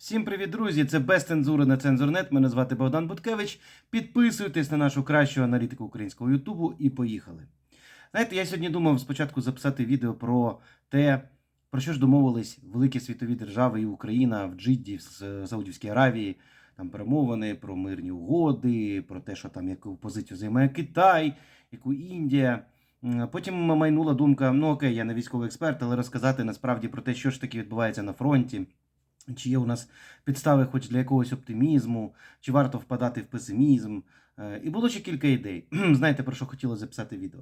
Всім привіт, друзі! Це без цензури на цензурнет. Мене звати Богдан Буткевич. Підписуйтесь на нашу кращу аналітику українського Ютубу і поїхали. Знаєте, я сьогодні думав спочатку записати відео про те, про що ж домовились великі світові держави і Україна в Джидді, в Саудівській Аравії. Там перемовини про мирні угоди, про те, що там яку позицію займає Китай, яку Індія. Потім майнула думка: ну окей, я не військовий експерт, але розказати насправді про те, що ж таки відбувається на фронті. Чи є у нас підстави хоч для якогось оптимізму, чи варто впадати в песимізм. Е, І було ще кілька ідей. Знаєте, про що хотілося записати відео.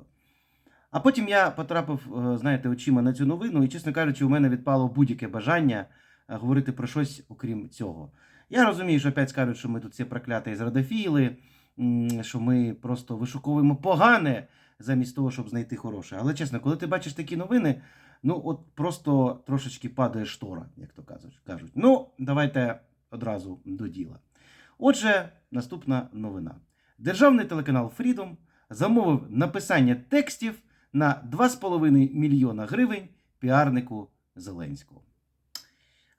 А потім я потрапив, е, знаєте, очима на цю новину, і, чесно кажучи, у мене відпало будь-яке бажання е, говорити про щось окрім цього. Я розумію, що опять скажуть, що ми тут всі прокляті зрадофіли, що ми просто вишуковуємо погане замість того, щоб знайти хороше. Але чесно, коли ти бачиш такі новини, ну от просто трошечки падає штора, як то кажуть. кажуть. Ну, давайте одразу до діла. Отже, наступна новина. Державний телеканал Freedom замовив написання текстів на 2,5 мільйона гривень піарнику Зеленського.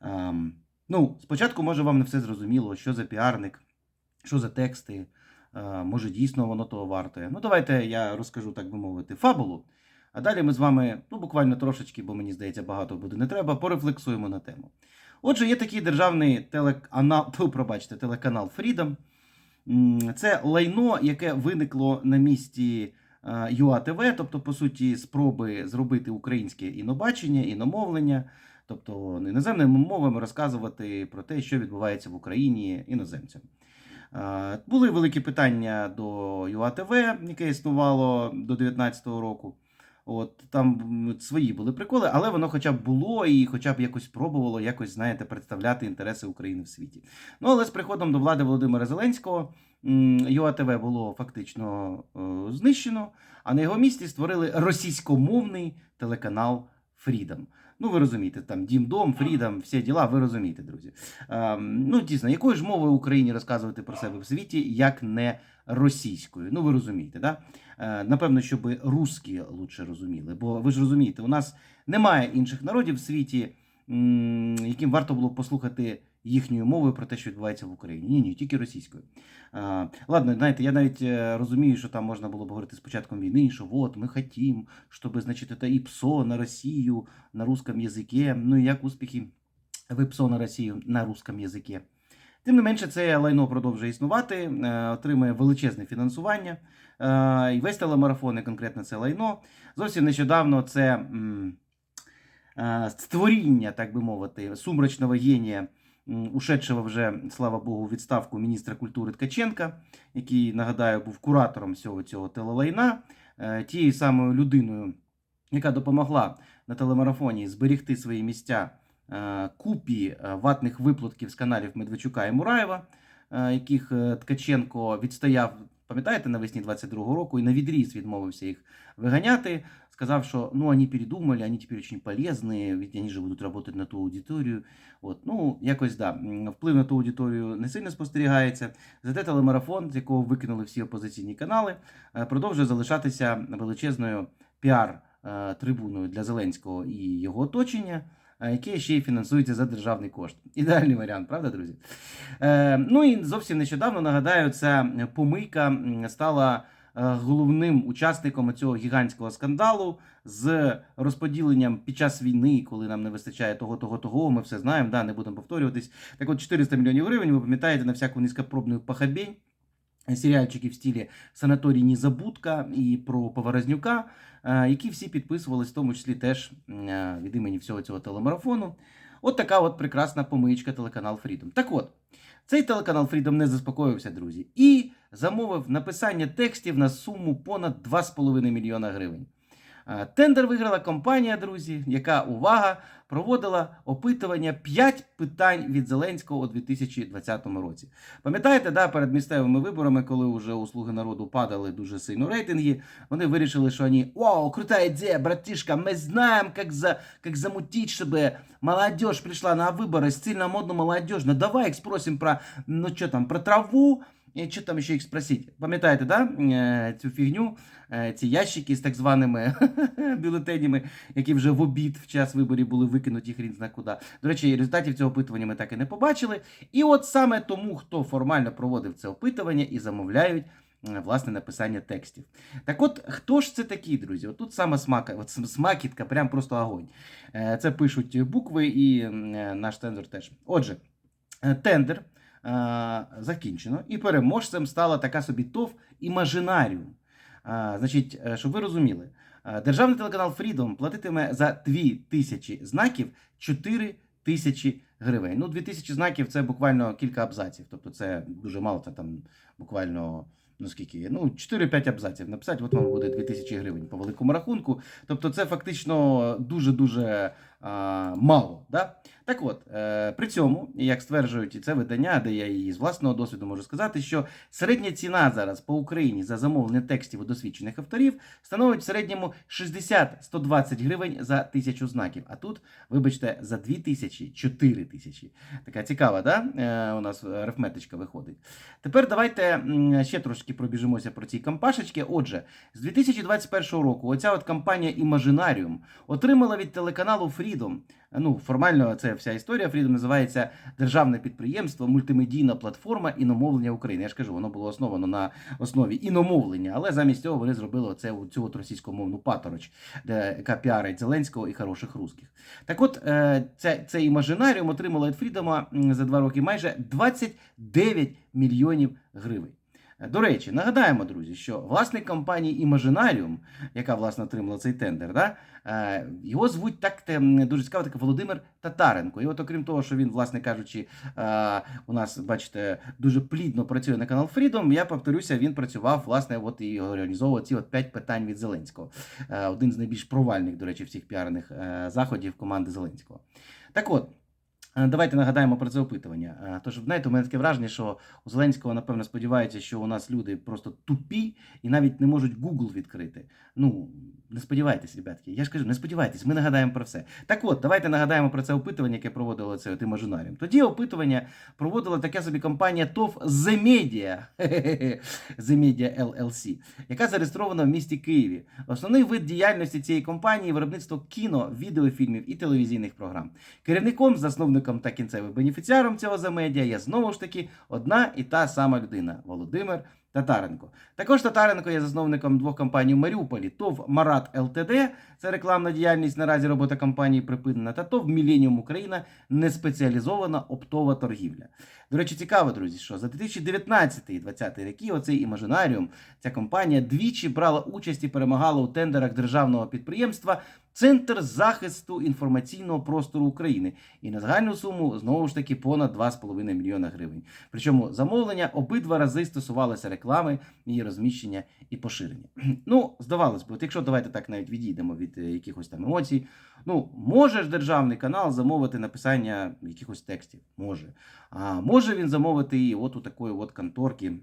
Ем, ну, спочатку, може, вам не все зрозуміло, що за піарник, що за тексти, е, може, дійсно воно того вартує. Ну, давайте я розкажу, так би мовити, фабулу. А далі ми з вами, ну буквально трошечки, бо мені здається, багато буде не треба, порефлексуємо на тему. Отже, є такий державний телеканал, пробачте, телеканал Freedom. Це лайно, яке виникло на місці е, ЮАТВ, тобто, по суті, спроби зробити українське інобачення, іномовлення, тобто іноземними мовами розказувати про те, що відбувається в Україні іноземцям. Е, Були великі питання до ЮАТВ, яке існувало до 2019 року. От там свої були приколи, але воно хоча б було і хоча б якось пробувало якось, знаєте, представляти інтереси України в світі. Ну, але з приходом до влади Володимира Зеленського ЮАТВ було фактично е, знищено, а на його місці створили російськомовний телеканал Freedom. Ну, ви розумієте, там Дім Дом, Freedom, всі діла, ви розумієте, друзі. Ем, ну, дійсно, якою ж мовою Україні розказувати про себе в світі, як не російською? Ну, ви розумієте, да? Е, напевно, щоб русські лучше розуміли. Бо ви ж розумієте, у нас немає інших народів в світі, яким варто було послухати їхньою мовою про те, що відбувається в Україні. Ні, ні, тільки російською. А, ладно, знаєте, я навіть е, розумію, що там можна було б говорити з початком війни, що от ми хотім, щоб, значить, це і ПСО на Росію на русском язикі. Ну і як успіхи в ПСО на Росію на русском язикі. Тим не менше, це лайно продовжує існувати, е, отримує величезне фінансування. Е, І весь телемарафон, і конкретно це лайно. Зовсім нещодавно це створіння, так би мовити, сумрачного генія, ушедшого вже, слава Богу, відставку міністра культури Ткаченка, який, нагадаю, був куратором всього цього телелайна, е, тією самою людиною, яка допомогла на телемарафоні зберігти свої місця е, купі е, ватних виплатків з каналів Медведчука і Мураєва, яких Ткаченко відстояв, пам'ятаєте, навесні 22-го року і на відріз відмовився їх виганяти. Сказав, що ну вони передумали, вони тепер дуже полезні, ведь вони же будуть працювати на ту аудиторію. От, ну, якось да, вплив на ту аудиторію не сильно спостерігається. Зате телемарафон, з якого викинули всі опозиційні канали, е, продовжує залишатися величезною піар-трибуною для Зеленського і його оточення, е, яке ще й фінансується за державний кошт. Ідеальний варіант, правда, друзі? Е, ну і зовсім нещодавно нагадаю, ця помийка стала е, головним учасником цього гігантського скандалу з розподіленням під час війни, коли нам не вистачає того, того, того. Ми все знаємо, да, не будемо повторюватись. Так от 400 мільйонів гривень, ви пам'ятаєте, на всяку низькопробну похабень. Серіальчики в стилі Санаторій Нізабудка і про Поворознюка, е, які всі підписувались, в тому числі теж е, від імені всього цього телемарафону. От така от прекрасна помичка телеканал Freedom. Так от, цей телеканал Freedom не заспокоївся, друзі, і замовив написання текстів на суму понад 2,5 мільйона гривень. Е, Тендер виграла компанія, друзі, яка увага проводила опитування 5 питань від Зеленського у 2020 році. Пам'ятаєте, да, перед місцевими виборами, коли вже у Слуги народу падали дуже сильно рейтинги, вони вирішили, що вони «Вау, крута ідея, братишка, ми знаємо, як, за, як замутить, щоб молодежь прийшла на вибори, стильно, модно, молодежно. Давай їх спросим про, ну що там, про траву, і що там ще їх спросити? Пам'ятаєте, да? е, цю фігню, е, ці ящики з так званими бюлетенями, які вже в обід в час виборів були викинуті хрін зна куди. До речі, результатів цього опитування ми так і не побачили. І от саме тому, хто формально проводив це опитування і замовляють. е, Власне, написання текстів. Так от, хто ж це такі, друзі? От тут саме смака, от смакітка, прям просто огонь. Це пишуть букви і наш тендер теж. Отже, тендер закінчено, і переможцем стала така собі ТОВ Імажинаріум. Е, Значить, е, щоб ви розуміли, е, державний телеканал Freedom платитиме за 2000 знаків 4 тисячі гривень. Ну, 2000 знаків це буквально кілька абзаців. Тобто це дуже мало, це там буквально. Ну, скільки? Ну, 4-5 абзаців написати, от вам буде 2000 гривень по великому рахунку. Тобто, це фактично дуже-дуже а, мало. Да? Так от, е, при цьому, як стверджують і це видання, де я її з власного досвіду можу сказати, що середня ціна зараз по Україні за замовлення текстів у досвідчених авторів становить в середньому 60-120 гривень за тисячу знаків. А тут, вибачте, за 2 тисячі 4 тисячі. Така цікава, да? Е, у нас арифметичка виходить. Тепер давайте ще трошки пробіжимося про ці кампашечки. Отже, з 2021 року оця от компанія Imaginarium отримала від телеканалу Freedom. Ну, формально це вся історія. Freedom називається Державне підприємство, мультимедійна платформа іномовлення України. Я ж кажу, воно було основано на основі іномовлення, але замість цього вони зробили оце цю от російськомовну патороч, де яка піарить Зеленського і хороших русських. Так от, е, це, це імажинаріум отримало від Фрідома за два роки майже 29 мільйонів гривень. До речі, нагадаємо, друзі, що власник компанії Imaginarium, яка власне отримала цей тендер, да, е, його звуть так дуже цікаво, так Володимир Татаренко. І от, окрім того, що він, власне кажучи, е, у нас, бачите, дуже плідно працює на канал Freedom, я повторюся, він працював, власне, от і організовував ці от 5 питань від Зеленського. Е, Один з найбільш провальних, до речі, всіх піарних заходів команди Зеленського. Так от. Е, Давайте нагадаємо про це опитування. Е, Тож, знаєте, у мене таке враження, що у Зеленського, напевно, сподівається, що у нас люди просто тупі і навіть не можуть Google відкрити. Ну, не сподівайтесь, ребятки. Я ж кажу, не сподівайтесь, ми нагадаємо про все. Так от, давайте нагадаємо про це опитування, яке проводило це от Імажинаріум. Тоді опитування проводила така собі компанія ТОВ The Media LLC, яка зареєстрована в місті Києві. Основний вид діяльності цієї компанії виробництво кіно, відеофільмів і телевізійних програм. Керівником, засновником та кінцевим бенефіціаром цього замедіа є знову ж таки одна і та сама людина Володимир Татаренко. Також Татаренко є засновником двох компаній в Маріуполі: ТОВ Марат ЛТД, це рекламна діяльність. Наразі робота компанії припинена, та ТОВ Міленіум Україна неспеціалізована оптова торгівля. До речі, цікаво, друзі, що за 2019 і 2020 роки оцей імажинаріум, ця компанія двічі брала участь і перемагала у тендерах державного підприємства Центр захисту інформаційного простору України. І на загальну суму знову ж таки понад 2,5 мільйона гривень. Причому замовлення обидва рази стосувалося реклами, її розміщення і поширення. Ну, здавалось би, от якщо давайте так навіть відійдемо від е, якихось там емоцій, ну може ж державний канал замовити написання якихось текстів? Може. А може він замовити і от у такої от конторки.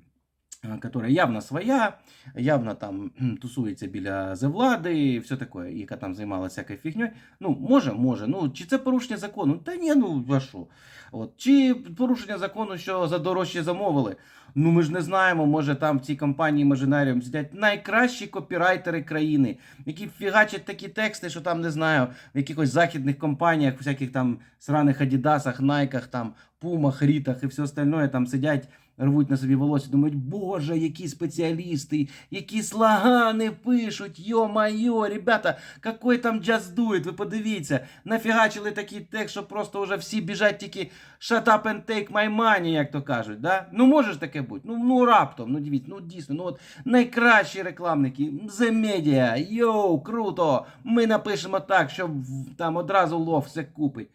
Которая явно своя, явно там тусується біля зевлади і все таке, яка там займалася всякою фігньою. Ну, може, може. Ну, чи це порушення закону? Та ні, ну а що? От. Чи порушення закону, що за дорожче замовили? Ну, ми ж не знаємо, може там в цій компанії Imaginarium сидять найкращі копірайтери країни, які фігачать такі тексти, що там не знаю, в якихось західних компаніях, всяких там сраних Адідасах, Найках, там, Пумах, Рітах і все остальное там сидять. Рвуть на собі волосся, думають, боже, які спеціалісти, які слагани пишуть, йо-майо, ребята, какой там джаз дует, ви подивіться, нафігачили такий текст, що просто вже всі біжать тільки shut up and take my money, як то кажуть, да? Ну може ж таке бути, ну, ну раптом, ну дивіться, ну дійсно, ну от найкращі рекламники, The Media, йоу, круто, ми напишемо так, що там одразу лов все купить.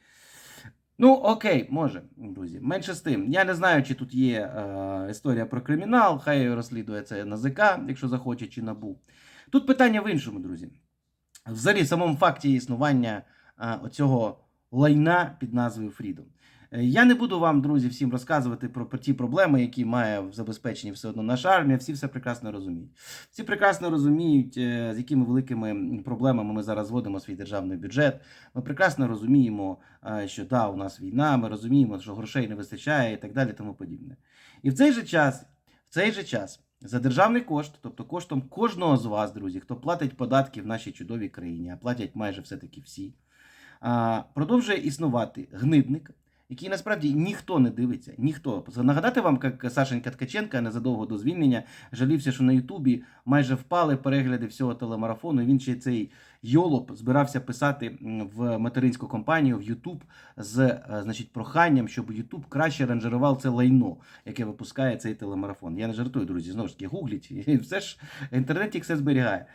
Ну, окей, може, друзі. Менше з тим. Я не знаю, чи тут є е, історія про кримінал, хай розслідує це НАЗК, якщо захоче, чи набу. Тут питання в іншому, друзі. Взагалі, в самому факті існування е, оцього лайна під назвою Freedom. Е, Я не буду вам, друзі, всім розказувати про, ті проблеми, які має в забезпеченні все одно наша армія. Всі все прекрасно розуміють. Всі прекрасно розуміють, е, з якими великими проблемами ми зараз зводимо свій державний бюджет. Ми прекрасно розуміємо, е, що да, у нас війна, ми розуміємо, що грошей не вистачає і так далі, тому подібне. І в цей же час, в цей же час за державний кошт, тобто коштом кожного з вас, друзі, хто платить податки в нашій чудовій країні, а платять майже все-таки всі, продовжує існувати гнидник, який насправді ніхто не дивиться, ніхто. Нагадати вам, як Сашенька Ткаченка незадовго до звільнення жалівся, що на Ютубі майже впали перегляди всього телемарафону. і Він ще цей йолоп збирався писати в материнську компанію в Ютуб з е, значить, проханням, щоб Ютуб краще ранжирував це лайно, яке випускає цей телемарафон. Я не жартую, друзі. Знову ж таки, гугліть, і все ж інтернет їх все зберігає.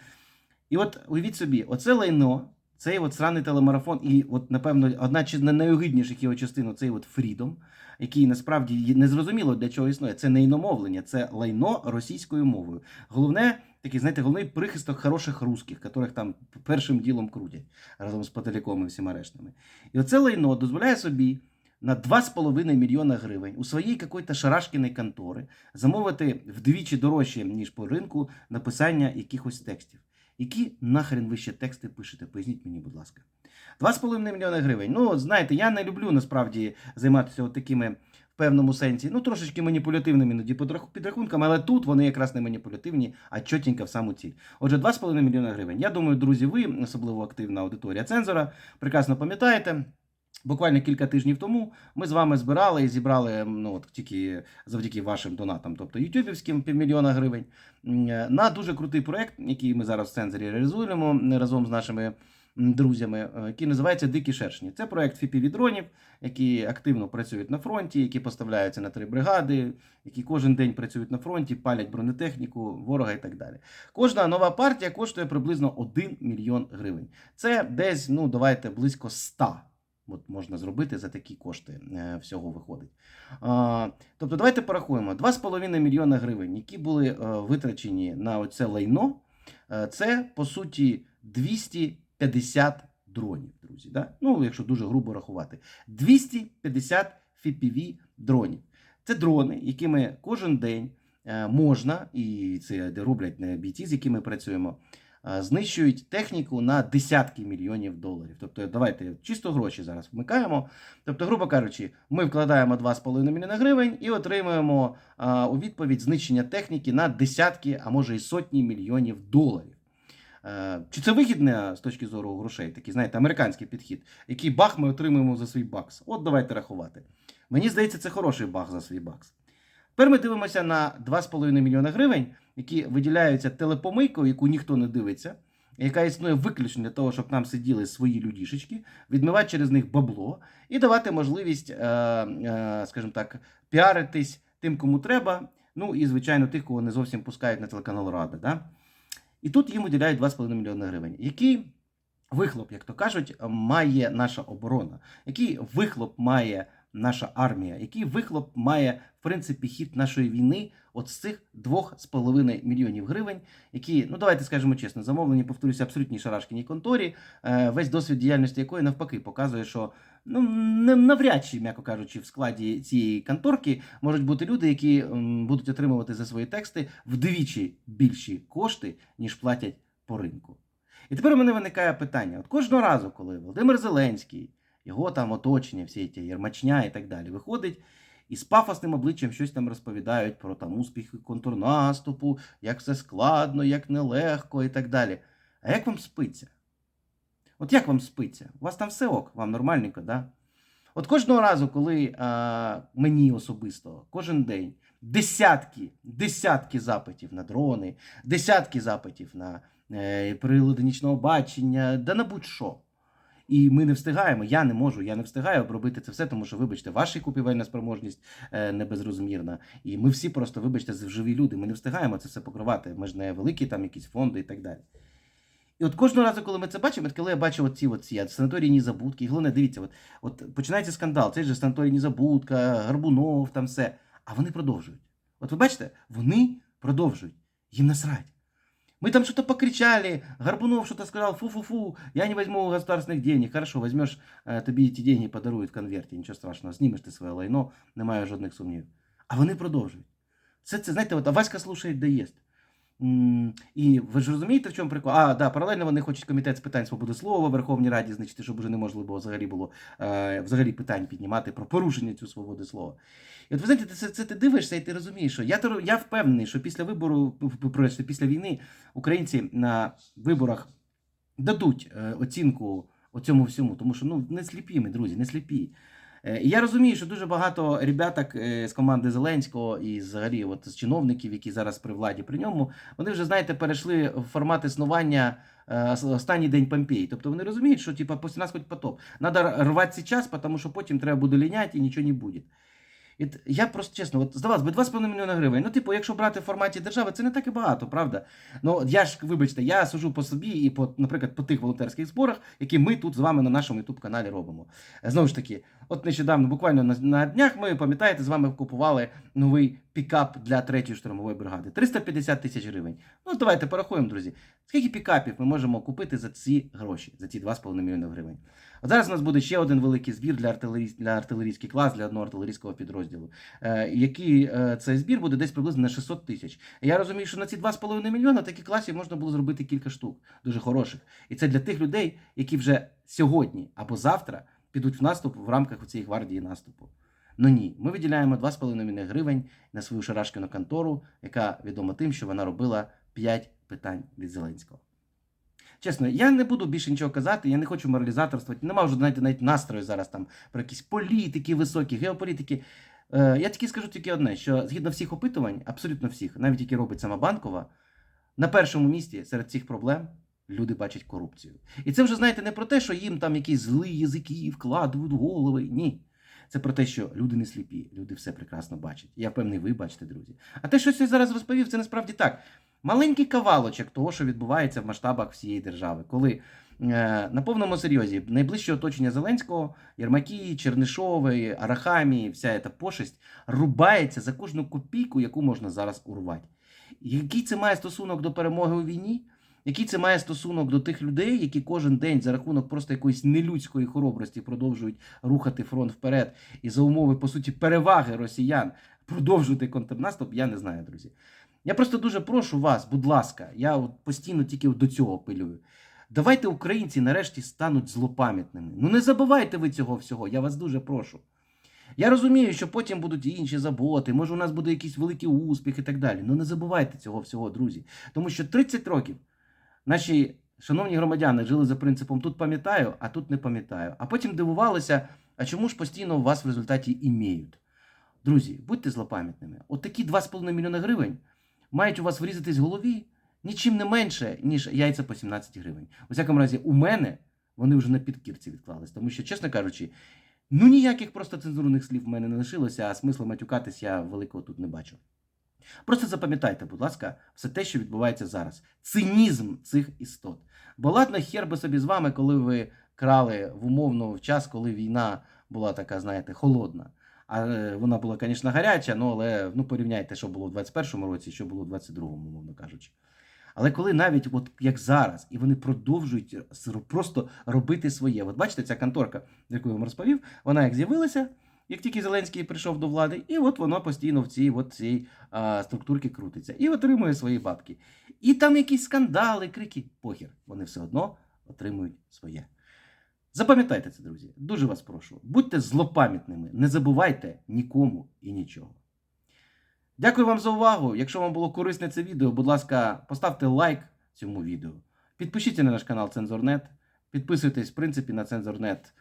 І от уявіть собі, оце лайно. Цей от сраний телемарафон, і от, напевно, одна чи з найогидніших його частин цей от Фрідом, який насправді не зрозуміло для чого існує. Це не іномовлення, це лайно російською мовою. Головне, такий, знаєте, головний прихисток хороших русських, яких там першим ділом крутять разом з Паталіком і всіма рештами. І оце лайно дозволяє собі на 2,5 мільйона гривень у своїй какої-то шарашкіної контори замовити вдвічі дорожче, ніж по ринку, написання якихось текстів. Які нахрен ви ще тексти пишете? Поясніть мені, будь ласка. 2,5 мільйона гривень. Ну, знаєте, я не люблю насправді займатися от такими в певному сенсі, ну трошечки маніпулятивними іноді підрахунками, але тут вони якраз не маніпулятивні, а чотенько в саму ціль. Отже, 2,5 мільйона гривень. Я думаю, друзі, ви, особливо активна аудиторія цензора, прекрасно пам'ятаєте. Буквально кілька тижнів тому ми з вами збирали і зібрали ну от тільки завдяки вашим донатам, тобто ютубівським півмільйона гривень, на дуже крутий проект, який ми зараз в цензорі реалізуємо разом з нашими друзями, е, який називається Дикі шершні. Це проект fpv дронів, які активно працюють на фронті, які поставляються на три бригади, які кожен день працюють на фронті, палять бронетехніку, ворога і так далі. Кожна нова партія коштує приблизно 1 мільйон гривень. Це десь, ну давайте близько 100 От можна зробити за такі кошти е, всього виходить. Тобто, давайте порахуємо: 2,5 мільйона гривень, які були е, витрачені на оце лайно, е, це по суті 250 дронів, друзі. Да? Ну, якщо дуже грубо рахувати, 250 FPV дронів. Це дрони, якими кожен день можна, і це роблять бійці, з якими працюємо, знищують техніку на десятки мільйонів доларів. Тобто, давайте чисто гроші зараз вмикаємо. Тобто, грубо кажучи, ми вкладаємо 2,5 мільйона гривень і отримуємо а, у відповідь знищення техніки на десятки, а може і сотні мільйонів доларів. Е, Чи це вигідне з точки зору грошей? Такий, знаєте, американський підхід, який бах ми отримуємо за свій бакс. От давайте рахувати. Мені здається, це хороший бах за свій бакс. Тепер ми дивимося на 2,5 мільйона гривень, які виділяються телепомийкою, яку ніхто не дивиться, яка існує виключно для того, щоб там сиділи свої людішечки, відмивати через них бабло і давати можливість, е, е, скажімо так, піаритись тим, кому треба. Ну і, звичайно, тих, кого не зовсім пускають на телеканал Рада. Да? І тут їм виділяють 2,5 мільйона гривень. Який вихлоп, як то кажуть, має наша оборона? Який вихлоп має наша армія? Який вихлоп має, в принципі, хід нашої війни от з цих 2,5 мільйонів гривень, які, ну давайте скажемо чесно, замовлені, повторюся, абсолютній шарашкіній конторі, е, весь досвід діяльності якої навпаки показує, що ну не навряд чи, м'яко кажучи, в складі цієї конторки можуть бути люди, які будуть отримувати за свої тексти вдвічі більші кошти, ніж платять по ринку. І тепер у мене виникає питання: от кожного разу, коли Володимир Зеленський, його там оточення, всі ті Єрмачня і так далі, виходить і з пафосним обличчям щось там розповідають про там успіхи контрнаступу, як все складно, як нелегко і так далі. А як вам спиться? От як вам спиться? У вас там все ок, вам нормальненько, да? От кожного разу, коли а, мені особисто, кожен день десятки, десятки запитів на дрони, десятки запитів на е, прилади нічного бачення, да на будь-що. І ми не встигаємо. Я не можу, я не встигаю обробити це все, тому що, вибачте, ваша купівельна спроможність е, не безрозмірна. І ми всі просто, вибачте, живі люди. Ми не встигаємо це все покривати. Ми ж не великі там якісь фонди і так далі. І от кожного разу, коли ми це бачимо, коли я бачу оці от санаторійні забудки, і головне, дивіться, от, от починається скандал, цей же санаторійні забудка, Гарбунов, там все. А вони продовжують. От ви бачите, вони продовжують. Їм насрать. Мы там что-то покричали, Горбунов что-то сказал, фу-фу-фу, я не возьму государственных денег. Хорошо, возьмешь, э, тобі ті деньги подарують в конверті, нічого страшного, знімеш ти своє лайно, немає жодних сумнівів. А вони продовжують. Це, це знаєте, от, а Васька слушає доїзд. І ви ж розумієте, в чому прикол? А, да, паралельно вони хочуть комітет з питань свободи слова в Верховній Раді, значить, щоб вже неможливо взагалі було е, взагалі питань піднімати про порушення цю свободи слова. І от ви знаєте, це, це ти дивишся і ти розумієш, що я, я впевнений, що після вибору, пробачте, після війни українці на виборах дадуть е, оцінку оцьому всьому, тому що ну не сліпі ми, друзі, не сліпі. Е, І я розумію, що дуже багато ребяток е, з команди Зеленського і взагалі от, з чиновників, які зараз при владі при ньому, вони вже, знаєте, перейшли в формат існування е, останній день Помпеї. Тобто вони розуміють, що типа, після нас хоч потоп. Надо рвати час, тому що потім треба буде ліняти і нічого не буде. І я просто чесно, от здавалось би, 2,5 мільйона гривень. Ну, типу, якщо брати в форматі держави, це не так і багато, правда? Ну, я ж, вибачте, я сужу по собі і по, наприклад, по тих волонтерських зборах, які ми тут з вами на нашому youtube каналі робимо. Е, Знову ж таки, от нещодавно, буквально на, на днях, ми пам'ятаєте, з вами купували новий пікап для третьої штурмової бригади. 350 тисяч гривень. Ну, давайте порахуємо, друзі. Скільки пікапів ми можемо купити за ці гроші, за ці 2,5 мільйони гривень? От зараз у нас буде ще один великий збір для, артилерій, для артилерійський клас, для одного артилерійського підрозділу. Е, який е, цей збір буде десь приблизно на 600 тисяч. Я розумію, що на ці 2,5 мільйона таких класів можна було зробити кілька штук, дуже хороших. І це для тих людей, які вже сьогодні або завтра підуть в наступ в рамках цієї гвардії наступу. Ну ні, ми виділяємо 2,5 мільйони гривень на свою шарашкіну контору, яка відома тим, що вона робила 5 питань від Зеленського. Чесно, я не буду більше нічого казати, я не хочу моралізаторствувати. Нема вже знаєте, навіть настрою зараз там про якісь політики високі, геополітики. Е, я тільки скажу тільки одне: що згідно всіх опитувань, абсолютно всіх, навіть які робить сама банкова, на першому місці серед цих проблем люди бачать корупцію. І це вже знаєте не про те, що їм там якісь злі язики вкладують голови. Ні. Це про те, що люди не сліпі, люди все прекрасно бачать. Я певний, ви бачите, друзі. А те, що я зараз розповів, це насправді так. Маленький кавалочок того, що відбувається в масштабах всієї держави, коли е, на повному серйозі найближче оточення Зеленського, Єрмакі, Чернишови, Арахамії, вся ця пошесть рубається за кожну копійку, яку можна зараз урвати. Який це має стосунок до перемоги у війні? Який це має стосунок до тих людей, які кожен день за рахунок просто якоїсь нелюдської хоробрості продовжують рухати фронт вперед і за умови, по суті, переваги росіян продовжувати контрнаступ, я не знаю, друзі. Я просто дуже прошу вас, будь ласка, я от постійно тільки до цього апелюю. Давайте українці нарешті стануть злопам'ятними. Ну не забувайте ви цього всього, я вас дуже прошу. Я розумію, що потім будуть інші заботи, може у нас буде якийсь великий успіх і так далі. Ну не забувайте цього всього, друзі. Тому що 30 років наші шановні громадяни жили за принципом тут пам'ятаю, а тут не пам'ятаю. А потім дивувалися, а чому ж постійно вас в результаті іміють. Друзі, будьте злопам'ятними. От такі 2,5 мільйони гривень мають у вас врізатись в голові нічим не менше, ніж яйця по 17 гривень. У всякому разі, у мене вони вже на підкірці відклались. Тому що, чесно кажучи, ну ніяких просто цензурних слів в мене не лишилося, а смисла матюкатись я великого тут не бачу. Просто запам'ятайте, будь ласка, все те, що відбувається зараз. Цинізм цих істот. Бо ладно, хер би собі з вами, коли ви крали в умовно в час, коли війна була така, знаєте, холодна. А е, вона була, звісно, гаряча, ну але ну, порівняйте, що було в 21-му році, що було в 22-му, мовно кажучи. Але коли навіть от як зараз, і вони продовжують просто робити своє. От бачите, ця конторка, яку я вам розповів, вона як з'явилася, як тільки Зеленський прийшов до влади, і от воно постійно в цій от цій а, структурці крутиться і отримує свої бабки. І там якісь скандали, крики, похір. Вони все одно отримують своє. Запам'ятайте це, друзі. Дуже вас прошу. Будьте злопам'ятними, не забувайте нікому і нічого. Дякую вам за увагу. Якщо вам було корисне це відео, будь ласка, поставте лайк цьому відео. Підпишіться на наш канал Цензорнет. Підписуйтесь, в принципі, на Цензорнет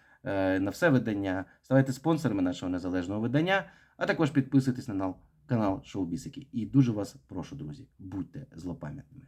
на все видання. Ставайте спонсорами нашого незалежного видання, а також підписуйтесь на нал- канал Шоу Бісики. І дуже вас прошу, друзі, будьте злопам'ятними.